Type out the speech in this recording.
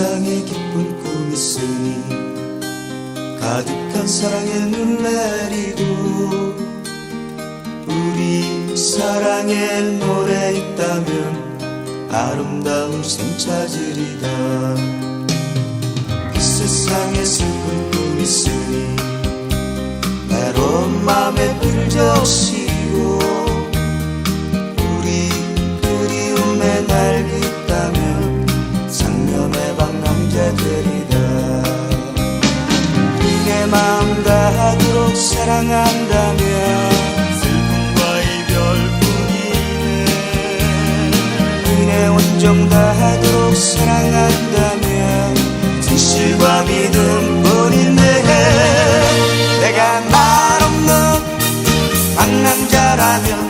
세상에 기쁜 꿈 있으니 가득한 사랑의 눈 내리고 우리 사랑의 노래 있다면 아름다운 생 찾으리다. 이 세상에 슬픈 꿈 있으니 외로운 맘에 불 적시고 되리라 내 마음 다하도록 사랑한다면 슬픔과 이별뿐이네. 내 온정 다하도록 사랑한다면 진실과 믿음뿐인데 내가 말없는 만남자라면